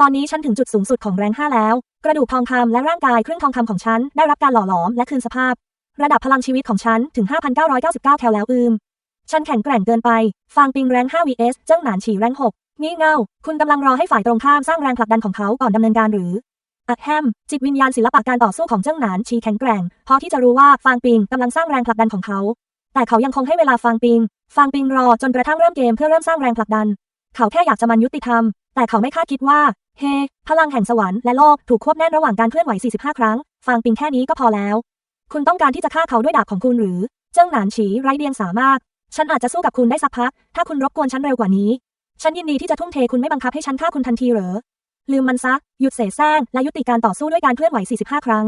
ตอนนี้ฉันถึงจุดสูงสุดของแรงห้าแล้ว กระดูกทองคำและร่างกายเครื่องทองคำของฉันได้รับการหล่อหลอมและคืนสภาพ ระดับพลังชีวิตของฉันถึง 5,999 แคลแล้วอืม ฉันแข็งแกร่งเกินไป ฟางปิงแรง 5 vs เจิ้งหนานฉีแรง6งี่เง่า คุณกำลังรอให้ฝ่ายตรงข้ามสร้างแรงผลักดันของเขาก่อนดำเนินการหรืออัดแฮม จิตวิญญาณศิลปะการต่อสู้ของเจิ้งหนานฉีแข็งแกร่ง พอที่จะรู้ว่าฟางปิงกำลังสร้างแรงผลักดันของเขา แต่เขายังคงให้เวลาฟางปิง ฟางปิงรอจนกระทั่งเริ่มเกมเพื่อเริ่มสร้างแรงผลักดัน เขาแค่อยากจะมันยุติธรรม แต่เขาไม่คาดคิดว่า เฮพลังแห่งสวรรค์และโลกถูกควบแน่นระหว่างการเคลื่อนไหว 45 ครั้งฟางปิงแค่นี้ก็พอแล้ว คุณต้องการที่จะฆ่าเขาด้วยดาบของคุณหรือ เจิ้งหนานฉีไร้เดียงสามากฉันอาจจะสู้กับคุณได้สักพัก ถ้าคุณรบกวนฉันเร็วกว่านี้ ฉันยินดีที่จะทุ่มเทคุณไม่บังคับให้ฉันฆ่าคุณทันทีเหรอ ลืมมันซะ หยุดเสแสร้งและยุติการต่อสู้ด้วยการเคลื่อนไหว 45 ครั้ง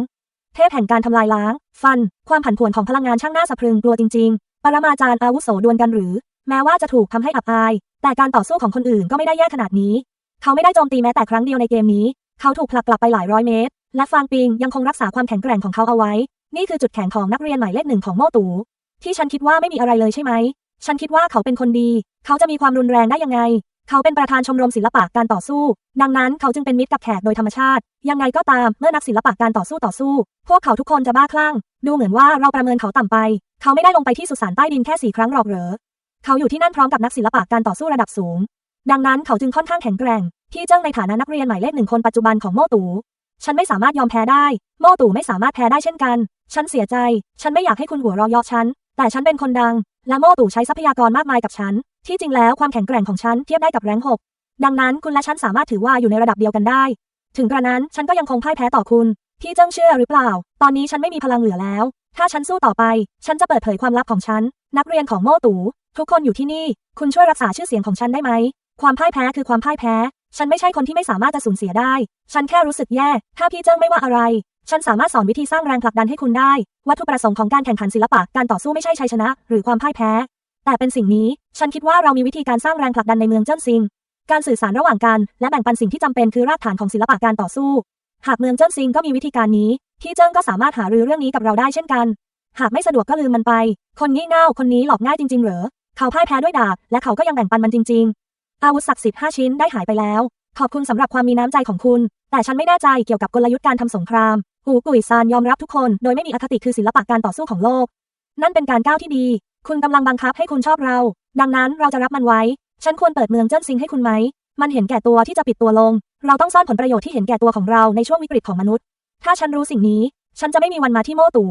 เทพแห่งการทำลายล้าง ฟัน ความผันผวนของพลังงานช่างน่าสะพรึงกลัวจริง ๆ ปรมาจารย์อาวุโสดวลกันหรือ แม้ว่าจะถูกทำให้อับอาย แต่การต่อสู้ของคนอื่นก็ไม่ได้แย่ขนาดนี้ เขาไม่ได้โจมตีแม้แต่ครั้งเดียวในเกมนี้ เขาถูกผลักกลับไปหลายร้อยเมตร และฟางปิงยังคงรักษาความแข็งแกร่งของเขาเอาไว้ นี่คือจุดแข็งของนักเรียนหมายเลขหนึ่งของโมตู ที่ฉันคิดว่าไม่มีอะไรเลยใช่ไหม ฉันคิดว่าเขาเป็นคนดี เขาจะมีความรุนแรงได้ยังไง เขาเป็นประธานชมรมศิลปะการต่อสู้ ดังนั้นเขาจึงเป็นมิตรกับแขกโดยธรรมชาติ ยังไงก็ตามเมื่อนักศิลปะการต่อสู้ต่อสู้ พวกเขาทุกคนจะบ้าคลั่ง ดูเหมือนว่าเราประเมินเขาต่ำไป เขาไม่ได้ลงไปที่สุสานใต้ดินแค่สี่ครั้งหรอกเหรอ เขาอยู่ที่นั่นพร้อมกับนักศิลปะการต่อสู้ระดับสูง ดังนั้นเขาจึงค่อนข้างแข็งแกร่ง ที่เจิ้งในฐานะนักเรียนหมายเลขหนึ่งคนปัจจุบันของโม่ตู่ ฉันไม่สามารถยอมแพ้ได้ โม่ตู่ไม่สามารถแพ้ได้เช่นกัน ฉันเสียใจ ฉันไม่อยากให้คุณหัวเราะเยาะฉัน แต่ฉันเป็นคนดัง และโม่ตู่ใช้ทรัพยากรมากมายกับฉัน ที่จริงแล้วความแข็งแกร่งของฉันเทียบได้กับแรงหกดังนั้นคุณและฉันสามารถถือว่าอยู่ในระดับเดียวกันได้ ถึงกระนั้นฉันก็ยังคงพ่ายแพ้ต่อคุณ พี่เจิ้งเชื่อหรือเปล่า ตอนนี้ฉันไม่มีพลังเหลือแล้ว ถ้าฉันสู้ต่อไป ฉันจะเปิดเผยความลับของฉัน นักเรียนของโม่ตู่ทุกคนอยู่ที่นี่ คุณช่วยรักษาชื่อเสียงของฉันได้ไหม ความพ่ายแพ้คือความพ่ายแพ้ ฉันไม่ใช่คนที่ไม่สามารถจะสูญเสียได้ ฉันแค่รู้สึกแย่ ถ้าพี่เจิ้งไม่ว่าอะไร ฉันสามารถสอนวิธีสร้างแรงผลักดันให้คุณได้ วัตถุประสงค์ของการแข่งขันศิลปะ การต่อสู้ไม่ใช่ชัยชนะ หรือความพ่ายแพ้ แต่เป็นสิ่งนี้ ฉันคิดว่าเรามีวิธีการสร้างแรงผลักดันในเมืองเจิ้นซิง การสื่อสารระหว่างกัน และแบ่งปันสิ่งที่จำเป็นคือรากฐานของศิลปะการต่อสู้ หากเมืองเจิ้นซิงก็มีวิธีการนี้ พี่เจิ้งก็สามารถหารือเรื่องนี้กับเราได้เช่นกัน หากไม่สะดวกก็ลืมมันไป คนงี่เง่าคนนี้หลอกง่ายจริง ๆ เหรอ เขาพ่ายแพ้ด้วยดาบ และเขาก็ยังแบ่งปันมันจริงๆ อาวุธศักดิ์สิทธิ์5ชิ้นได้หายไปแล้ว ขอบคุณสำหรับความมีน้ำใจของคุณ แต่ฉันไม่แน่ใจเกี่ยวกับกลยุทธ์การทำสงคราม หูกุยซานยอมรับทุกคนโดยไม่มีอคติคือศิลปะการต่อสู้ของโลก นั่นเป็นการก้าวที่ดี คุณกำลังบังคับให้คุณชอบเรา ดังนั้นเราจะรับมันไว้ ฉันควรเปิดเมืองเจิ้นซิงให้คุณไหม มันเห็นแก่ตัวที่จะปิดตัวลง เราต้องซ่อนผลประโยชน์ที่เห็นแก่ตัวของเราในช่วงวิกฤตของมนุษย์ ถ้าฉันรู้สิ่งนี้ ฉันจะไม่มีวันมาที่โม่ตู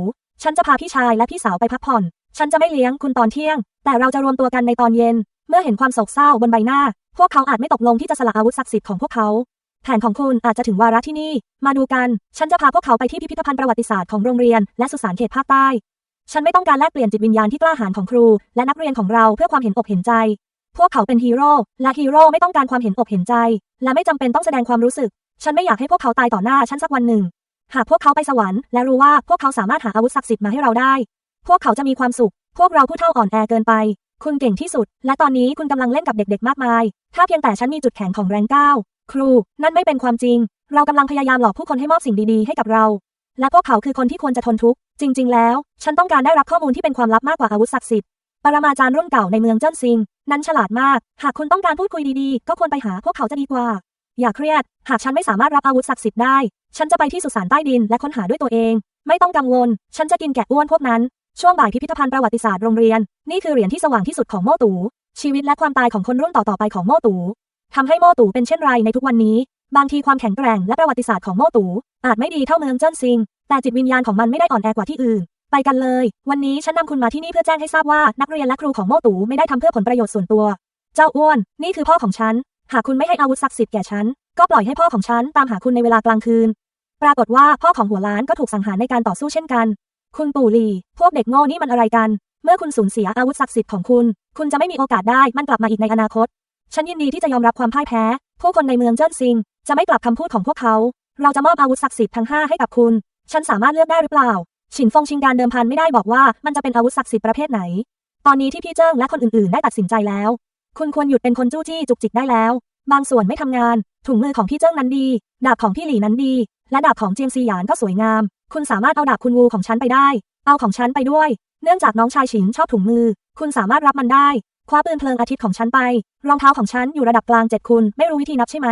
ฉันจะพาพี่ชายและพี่สาวไปพักผ่อน ฉันจะไม่เลี้ยงคุณตอนเที่ยง แต่เราจะรวมตัวกันในตอนเย็น เมื่อเห็นความโศกเศร้าบนใบหน้า พวกเขาอาจไม่ตกลงที่จะสละอาวุธศักดิ์สิทธิ์ของพวกเขา แผนของคุณอาจจะถึงวาระที่นี่ มาดูกัน ฉันจะพาพวกเขาไปที่พิพิธภัณฑ์ประวัติศาสตร์ของโรงเรียนและสุสานเขตภาคใต้ ฉันไม่ต้องการแลกเปลี่ยนจิตวิญญาณที่กล้าหาญของครู และนักเรียนของเราเพื่อความเห็นอกเห็นใจ พวกเขาเป็นฮีโร่และฮีโร่ไม่ต้องการความเห็นอกเห็นใจ และไม่จำเป็นต้องแสดงความรู้สึก ฉันไม่อยากให้พวกเขาตายต่อหน้าฉันสักวันหนึ่ง หากพวกเขาไปสวรรค์และรู้ว่าพวกเขาสามารถหาอาวุธศักดิ์สิทธิ์มาให้เราได้ พวกเขาจะมีความสุข พวกเราผู้เท่าอ่อนแอเกินไป คุณเก่งที่สุด และตอนนี้คุณกำลังเล่นกับเด็กๆ มากมาย ถ้าเพียงแต่ฉันมีจุดแข็งของแรงก้าวครู นั่นไม่เป็นความจริง เรากำลังพยายามหลอกผู้คนให้มอบสิ่งดีๆ ให้กับเรา และพวกเขาคือคนที่ควรจะทนทุกข์ จริง ๆ แล้ว ฉันต้องการได้รับข้อมูลที่เป็นความลับมากกว่าอาวุธศักดิ์สิทธิ์ ปรมาจารย์รุ่นเก่าในเมืองเจิ้นซิง นั้นฉลาดมาก หากคุณต้องการพูดคุยดีๆ ก็ควรไปหาพวกเขาจะดีกว่า อย่าเครียด หากฉันไม่สามารถรับอาวุธศักดิ์สิทธิ์ได้ ฉันจะไปที่สุสานใต้ดินและค้นหาด้วยตัวเอง ไม่ต้องกังวล ฉันจะกินแกะอ้วนพวกนั้น ช่วงบ่ายพิพิธภัณฑ์ประวัติศาสตร์โรงเรียน นี่คือเหรียญที่สว่างที่สุดของโม่ตูชีวิตและความตายของคนรุ่นต่อๆไปของโม่ตูทำให้โม่ตูเป็นเช่นไรในทุกวันนี้ บางทีความแข็งแกร่งและประวัติศาสตร์ของโม่ตูอาจไม่ดีเท่าเมืองเจิ้นซิง แต่จิตวิญญาณของมันไม่ได้อ่อนแอกว่าที่อื่น ไปกันเลย วันนี้ฉันนำคุณมาที่นี่เพื่อแจ้งให้ทราบว่านักเรียนและครูของโม่ตูไม่ได้ทำเพื่อผลประโยชน์ส่วนตัว เจ้าอ้วน นี่คือพ่อของฉัน หากคุณไม่ให้อาวุธศักดิ์สิทธิ์แก่ฉัน ก็ปล่อยให้พ่อของฉันตามหาคุณในเวลากลางคืน ปรากฏว่าพ่อของหัวล้านก็ถูกสังหารในการต่อสู้เช่นกัน คุณปู่หลี พวกเด็กโง่นี่มันอะไรกัน เมื่อคุณสูญเสียอาวุธศักดิ์สิทธิ์ของคุณ คุณจะไม่มีโอกาสได้มันกลับมาอีกในอนาคต ฉันยินดีที่จะยอมรับความพ่ายแพ้ ผู้คนในเมืองเจิ้นซิง จะไม่กลับคำพูดของพวกเขา เราจะมอบอาวุธศักดิ์สิทธิ์ทั้งห้าให้กับคุณ ฉันสามารถเลือกได้หรือเปล่า ฉินฟงชิงการเดิมพันไม่ได้บอกว่ามันจะเป็นอาวุธศักดิ์สิทธิ์ประเภทไหน ตอนนี้ที่พี่เจิ้งและคนอื่นๆ ได้ตัดสินใจแล้ว คุณควรหยุดเป็นคนจู้จี้จุกจิกได้แล้ว บางส่วนไม่ทำงาน ถุงมือของพี่เจิ้งนั้นดี ดาบของพี่หลี่นั้นดี และดาบของเจียงซีหยานก็สวยงาม คุณสามารถเอาดาบคุณวูของฉันไปได้ เอาของฉันไปด้วย เนื่องจากน้องชายฉินชอบถุงมือ คุณสามารถรับมันได้ คว้าปืนเพลิงอาทิตย์ของฉันไป รองเท้าของฉันอยู่ระดับกลางเจ็ดคุณไม่รู้วิธีนับใช่ไหม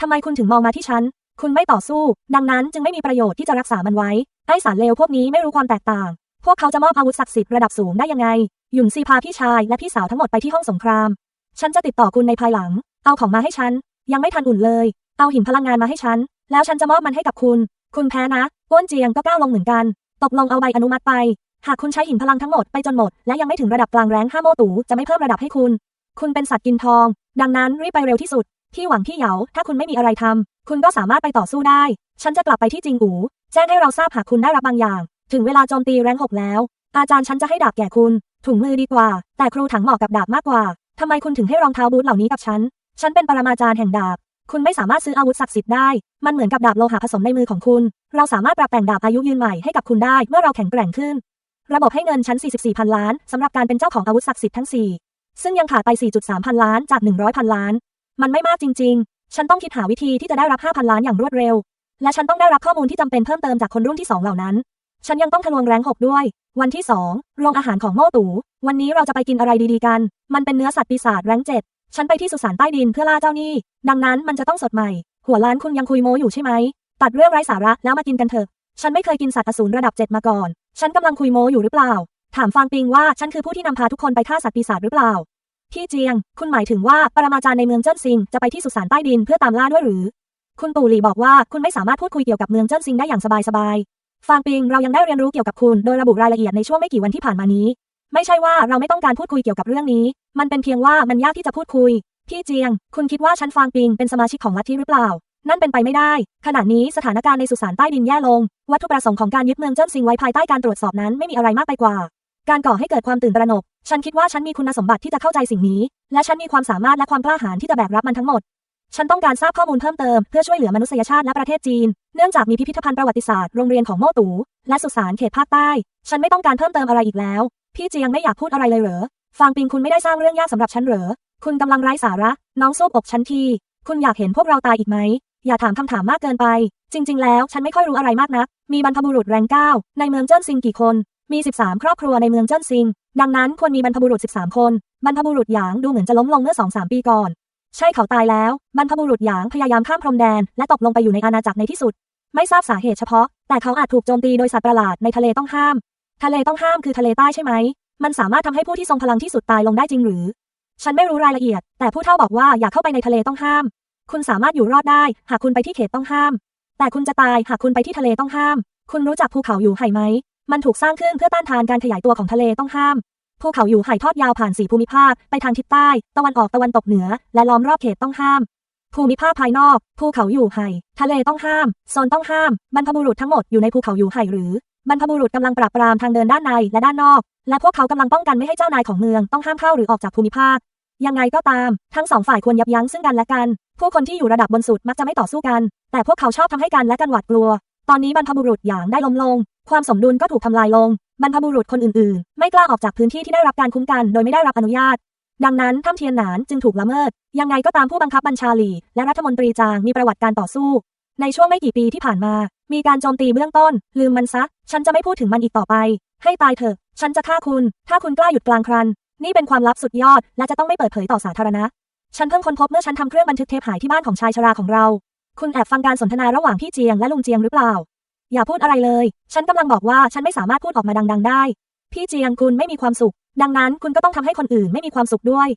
ทำไมคุณถึงมองมาที่ฉัน คุณไม่ต่อสู้ ดังนั้นจึงไม่มีประโยชน์ที่จะรักษามันไว้ ไอสารเลวพวกนี้ไม่รู้ความแตกต่าง พวกเขาจะมอบอาวุธศักดิ์สิทธิ์ระดับสูงได้ยังไง หยุนซีพาพี่ชายและพี่สาวทั้งหมดไปที่ห้องสงคราม ฉันจะติดต่อคุณในภายหลัง เอาของมาให้ฉัน ยังไม่ทันอุ่นเลย เอาหินพลังงานมาให้ฉัน แล้วฉันจะมอบมันให้กับคุณ คุณแพ้นะ ก้วนเจียงก็ก้าวลงเหมือนกัน ตกลงเอาใบอนุมัติไป หากคุณใช้หินพลังทั้งหมดไปจนหมด และยังไม่ถึงระดับกลางแรงห้าโมตูจะไม่เพิ่มระดับให้คุณ คุณเป็นสัตว์กินทอง ดังนั้นรีบไปเร็วที่สุด พี่หวังพี่เหยาถ้าคุณไม่มีอะไรทำคุณก็สามารถไปต่อสู้ได้ ฉันจะกลับไปที่จิงอูแจ้งให้เราทราบหากคุณได้รับบางอย่าง ถึงเวลาโจมตีแรงหกแล้ว อาจารย์ฉันจะให้ดาบแก่คุณ ถุงมือดีกว่า แต่ครูถังเหมาะกับดาบมากกว่าทำไมคุณถึงให้รองเท้าบูทเหล่านี้กับฉัน ฉันเป็นปรมาจารย์แห่งดาบ คุณไม่สามารถซื้ออาวุธศักดิ์สิทธิ์ได้ มันเหมือนกับดาบโลหะผสมในมือของคุณ เราสามารถปรับแต่งดาบอายุยืนใหม่ให้กับคุณได้เมื่อเราแข็งแกร่งขึ้น ระบบให้เงินชั้น 44 พันล้านสำหรับการเป็นเจ้าของอาวุธศักดิ์สิทธิ์ทั้ง 4 ซึ่งยังขาดไป 4.3 พันล้านจาก 100 พันล้าน มันไม่มากจริง ๆ ฉันต้องคิดหาวิธีที่จะได้รับ5,000ล้านอย่างรวดเร็ว และฉันต้องได้รับข้อมูลที่จำเป็นเพิ่มเติมจากคนรุ่นที่ 2 เหล่านั้น ฉันยังต้องทะลวงแรงหกด้วย วันที่2โรงอาหารของโม่ตูวันนี้เราจะไปกินอะไรดีๆกัน มันเป็นเนื้อสัตว์ปีศาจแรงเจ็ด ฉันไปที่สุสานใต้ดินเพื่อล่าเจ้าหนี้ ดังนั้นมันจะต้องสดใหม่ หัวล้านคุณยังคุยโมอยู่ใช่ไหม ตัดเรื่องไร้สาระแล้วมากินกันเถอะ ฉันไม่เคยกินสัตว์อสูรระดับเจ็ดมาก่อน ฉันกำลังคุยโมอยู่หรือเปล่า ถามฟางปิงว่าฉันคือผู้ที่นำพาทุกคนไปฆ่าสัตว์ปีศาจหรือเปล่า พี่เจียง คุณหมายถึงว่าปรมาจารย์ในเมืองเจิ้นซิงจะไปที่สุสานใต้ดินเพื่อตามล่าด้วยหรือ คุณปู่หลี่บอกว่าคุณไม่สามารถพูดคุยเกี่ยวกับเมืองเจิ้นซิงได้อย่างสบายๆ ฟางปิงเรายังได้เรียนรู้เกี่ยวกับคุณโดยระบุรายละเอียดในช่วงไม่กี่วันที่ผ่านมานี้ ไม่ใช่ว่าเราไม่ต้องการพูดคุยเกี่ยวกับเรื่องนี้ มันเป็นเพียงว่ามันยากที่จะพูดคุย พี่เจียง คุณคิดว่าฉันฟางปิงเป็นสมาชิกของลัทธิหรือเปล่า นั่นเป็นไปไม่ได้ ขณะนี้สถานการณ์ในสุสานใต้ดินแย่ลง วัตถุประสงค์ของการยึดเมืองเจิ้นซิงไว้ภายใต้การตรวจสอบนั้นไม่มีอะไรมากไปกว่า การก่อให้เกิดความตื่นตระหนก ฉันคิดว่าฉันมีคุณสมบัติที่จะเข้าใจสิ่งนี้ และฉันมีความสามารถและความกล้าหาญที่จะแบกรับมันทั้งหมดฉันต้องการทราบข้อมูลเพิ่มเติมเพื่อช่วยเหลือมนุษยชาติและประเทศจีน เนื่องจากมีพิพิธภัณฑ์ประวัติศาสตร์โรงเรียนของโม่ตูและสุสานเขตภาคใต้ ฉันไม่ต้องการเพิ่มเติมอะไรอีกแล้ว พี่เจียงไม่อยากพูดอะไรเลยเหรอ ฟางปิงคุณไม่ได้สร้างเรื่องยากสำหรับฉันเหรอ คุณกำลังไร้สาระ น้องซูบอกฉันที คุณอยากเห็นพวกเราตายอีกไหม อย่าถามคำถามมากเกินไป จริง ๆ แล้วฉันไม่ค่อยรู้อะไรมากนัก มีบรรพบุรุษแรงเก้าในเมืองเจิ้นซิงกี่คน มี 13 ครอบครัวในเมืองเจิ้นซิง ดังนั้นควรมีบรรพบุรุษ 13 คน บรรพบุรุษหยางดูเหมือนจะล้มลงเมื่อ2-3ปีก่อน ใช่เขาตายแล้ว บรรพบุรุษหยางพยายามข้ามพรมแดน และตกลงไปอยู่ในอาณาจักรในที่สุด ไม่ทราบสาเหตุเฉพาะ แต่เขาอาจถูกโจมตีโดยสัตว์ประหลาดในทะเลต้องห้าม ทะเลต้องห้ามคือทะเลใต้ใช่ไหม มันสามารถทำให้ผู้ที่ทรงพลังที่สุดตายลงได้จริงหรือ ฉันไม่รู้รายละเอียด แต่ผู้เฒ่าบอกว่าอยากเข้าไปในทะเลต้องห้าม คุณสามารถอยู่รอดได้ หากคุณไปที่เขตต้องห้าม แต่คุณจะตายหากคุณไปที่ทะเลต้องห้าม คุณรู้จักภูเขาอยู่ไห่ไหม มันถูกสร้างขึ้นเพื่อต้านทานการขยายตัวของทะเลต้องห้าม ภูเขาอยู่ไห่ทอดยาวผ่านสี่ภูมิภาคไปทางทิศใต้ ตะวันออกตะวันตกเหนือ และล้อมรอบเขตต้องห้ามภูมิภาคภายนอก ภูเขาอยู่ไห่ ทะเลต้องห้าม โซนต้องห้าม บรรพบุรุษทั้งหมดอยู่ในภูเขาอยู่ไห่หรือบรรพบุรุษกำลังปราบปรามทางเดินด้านในและด้านนอก และพวกเขากำลังป้องกันไม่ให้เจ้านายของเมืองต้องห้ามเข้าหรือออกจากภูมิภาค ยังไงก็ตาม ทั้งสองฝ่ายควรยับยั้งซึ่งกันและกัน ผู้คนที่อยู่ระดับบนสุดมักจะไม่ต่อสู้กัน แต่พวกเขาชอบทำให้กันและกันหวาดกลัว ตอนนี้บรรพบุรุษหยางได้ล้มลง ความสมดุลก็ถูกทำลายลง บรรพบุรุษคนอื่นๆ ไม่กล้าออกจากพื้นที่ที่ได้รับการคุ้มกัน โดยไม่ได้รับอนุญาต ดังนั้นถ้ำเทียนหนานจึงถูกละเมิด ยังไงก็ตามผู้บังคับบัญชาหลีและรัฐมนตรีจางมีประวัติการต่อสู้ ในช่วงไม่กี่ปีที่ผ่านมา มีการโจมตีเบื้องต้น ลืมมันซะ ฉันจะไม่พูดถึงมันอีกต่อไป ให้ตายเถอะ ฉันจะฆ่าคุณ ถ้าคุณกล้าหยุดกลางครัน นี่เป็นความลับสุดยอด และจะต้องไม่เปิดเผยต่อสาธารณะ ฉันเพิ่งค้นพบเมื่อฉันทำเครื่องบันทึกเทปหายที่บ้านของชายชราของเรา คุณแอบฟังการสนทนาระหว่างพี่เจียงและลุงเจียงหรือเปล่า อย่าพูดอะไรเลย ฉันกำลังบอกว่าฉันไม่สามารถพูดออกมาดัง ๆ ได้ พี่เจียงคุณไม่มีความสุข ดังนั้นคุณก็ต้องทำให้คนอื่นไม่มีความสุขด้วย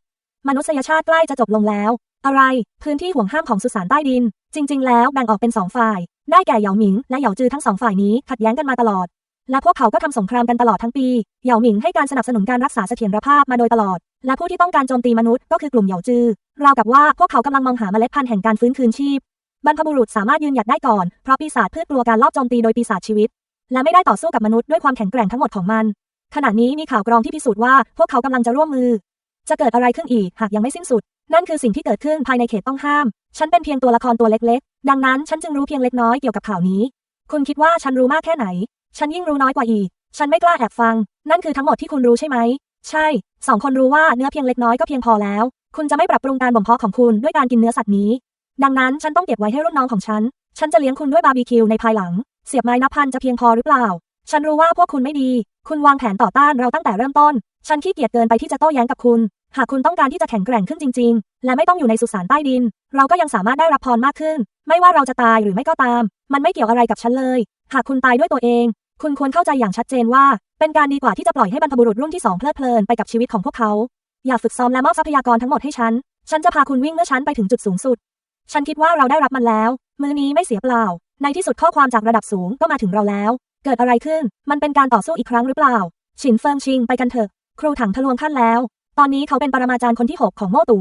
มนุษยชาติใกล้จะจบลงแล้ว อะไร พื้นที่ห่วงห้ามของสุสานใต้ดิน จริง ๆ แล้วแบ่งออกเป็นสองฝ่าย ได้แก่เหยาหมิง และเหยาจือทั้งสองฝ่ายนี้ขัดแย้งกันมาตลอด และพวกเขาก็ทำสงครามกันตลอดทั้งปี เหยาหมิงให้การสนับสนุนการรักษาเสถียรภาพมาโดยตลอด และผู้ที่ต้องการโจมตีมนุษย์ก็คือกลุ่มเหยาจือ ราวกับว่าพวกเขากำลังมองหาเมล็ดพันธุ์แห่งการฟื้นคืนชีพ บรรพบุรุษสามารถยืนหยัดได้ก่อน เพราะปีศาจพืชกลัวการลอบโจมตีโดยปีศาจชีวิต และไม่ได้ต่อสู้กับมนุษย์ด้วยความแข็งแกร่งทั้งหมดของมัน ขณะนี้มีข่าวกรองที่พิสูจน์ว่าพวกเขากำลังจะร่วมมือ จะเกิดอะไรขึ้นอีกหากยังไม่สิ้นสุด นั่นคือสิ่งที่เกิดขึ้นภายในเขตต้องห้าม ฉันเป็นเพียงตัวละครตัวเล็กๆ ดังนั้นฉันจึงรู้เพียงเล็กน้อยเกี่ยวกับข่าวนี้ คุณคิดว่าฉันรู้มากแค่ไหน ฉันยิ่งรู้น้อยกว่าอีก ฉันไม่กล้าแอบฟัง นั่นคือทั้งหมดที่คุณรู้ใช่ไหม ใช่ สองคนรู้ว่าเนื้อเพียงเล็กน้อยก็เพียงพอแล้ว คุณจะไม่ปรับปรุงการบ่มเพาะของคุณด้วยการกินเนื้อสัตว์นี้ ดังนั้นฉันต้องเก็บไว้ให้รุ่นน้องของฉัน ฉันจะเลี้ยงคุณด้วยบาร์บีคิวในภายหลัง เสียบไม้นับพันจะเพียงพอหรือเปล่า ฉันรู้ว่าพวกคุณไม่ดี คุณวางแผนต่อต้านเราตั้งแต่เริ่มต้น ฉันขี้เกียจเกินไปที่จะโต้แย้งกับคุณ หากคุณต้องการที่จะแข็งแกร่งขึ้นจริง ๆ และไม่ต้องอยู่ในสุสานใต้ดิน เราก็ยังสามารถได้รับพรมากขึ้น ไม่ว่าเราจะตายหรือไม่ก็ตาม มันไม่เกี่ยวอะไรกับฉันเลย หากคุณตายด้วยตัวเอง คุณควรเข้าใจอย่างชัดเจนว่า เป็นการดีกว่าที่จะปล่อยให้บรรพบุรุษรุ่นที่สองเพลิดเพลินไปกับชีวิตของพวกเขา อย่าฝึกซ้อมและมอบทรัพยากรทั้งหมดให้ฉัน ฉันจะพาคุณวิ่งเมื่อฉันไปถึงจุดสูงสุด ฉันคิดว่าเราได้รับมันแล้ว มือนี้ไม่เสียเปล่า ในที่สุดข้อความจากระดับสูงก็มาถึงเราแล้ว เกิดอะไรขึ้น มันเป็นการต่อสู้อีกครั้งหรือเปล่า ฉินเฟิงชิงไปกันเถอะ ครูถังทะลวงขั้นแล้ว ตอนนี้เขาเป็นปรมาจารย์คนที่6ของโม่ตู